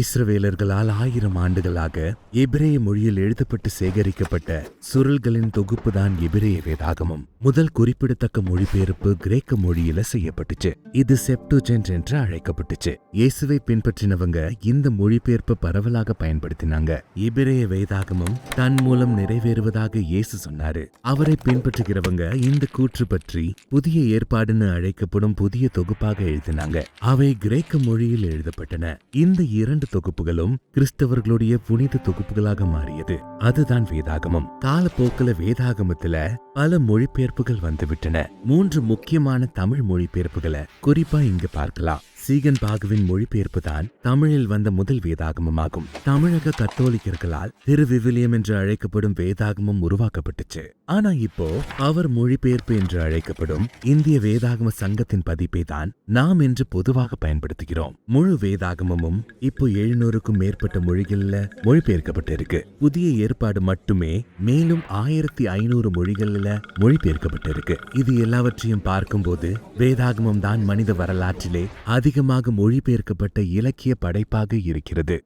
இஸ்ரவேலர்களால் ஆயிரம் ஆண்டுகளாக எபிரேய மொழியில் எழுதப்பட்டு சேகரிக்கப்பட்ட சுருள்களின் தொகுப்பு தான் எபிரேய வேதாகமம். முதல் குறிப்பிடத்தக்க மொழிபெயர்ப்பு கிரேக்க மொழியில செய்யப்பட்டுச்சு. இது செப்டூஜென்ட் என்று அழைக்கப்பட்டுச்சு. இயேசுவை பின்பற்றினவங்க இந்த மொழிபெயர்ப்பை பரவலாக பயன்படுத்தினாங்க. எபிரேய வேதாகமம் தன் மூலம் நிறைவேறுவதாக இயேசு சொன்னாரு. அவரை பின்பற்றுகிறவங்க இந்த கூற்று பற்றி புதிய ஏற்பாடுன்னு அழைக்கப்படும் புதிய தொகுப்பாக எழுதினாங்க. அவை கிரேக்க மொழியில் எழுதப்பட்டன. இந்த இரண்டு தொகுப்புகளும் கிறிஸ்தவர்களுடைய புனித தொகுப்புகளாக மாறியது. அதுதான் வேதாகமம். காலப்போக்கில் வேதாகமத்துல பல மொழிபெயர்ப்புகள் வந்துவிட்டன. மூன்று முக்கியமான தமிழ் மொழிபெயர்ப்புகளை குறிப்பா இங்கு பார்க்கலாம். சீகன் பாகுவின் மொழிபெயர்ப்பு தான் தமிழில் வந்த முதல் வேதாகமமாகும். தமிழக கத்தோலிக்கர்களால் திரு விவிலியம் என்று அழைக்கப்படும் வேதாகமம் உருவாக்கப்பட்டுச்சு. ஆனா இப்போ அவர் மொழிபெயர்ப்பு என்று அழைக்கப்படும் இந்திய வேதாகம சங்கத்தின் பதிப்பை தான் நாம் இன்று பொதுவாக பயன்படுத்துகிறோம். முழு வேதாகமமும் இப்போ எழுநூறுக்கும் மேற்பட்ட மொழிகள்ல மொழிபெயர்க்கப்பட்டிருக்கு. புதிய ஏற்பாடு மட்டுமே மேலும் ஆயிரத்தி ஐநூறு மொழிகள்ல மொழிபெயர்க்கப்பட்டிருக்கு. இது எல்லாவற்றையும் பார்க்கும்போது வேதாகமம் தான் மனித வரலாற்றிலே அதிக அதிகமாக மொழிபெயர்க்கப்பட்ட இலக்கிய படைப்பாக இருக்கிறது.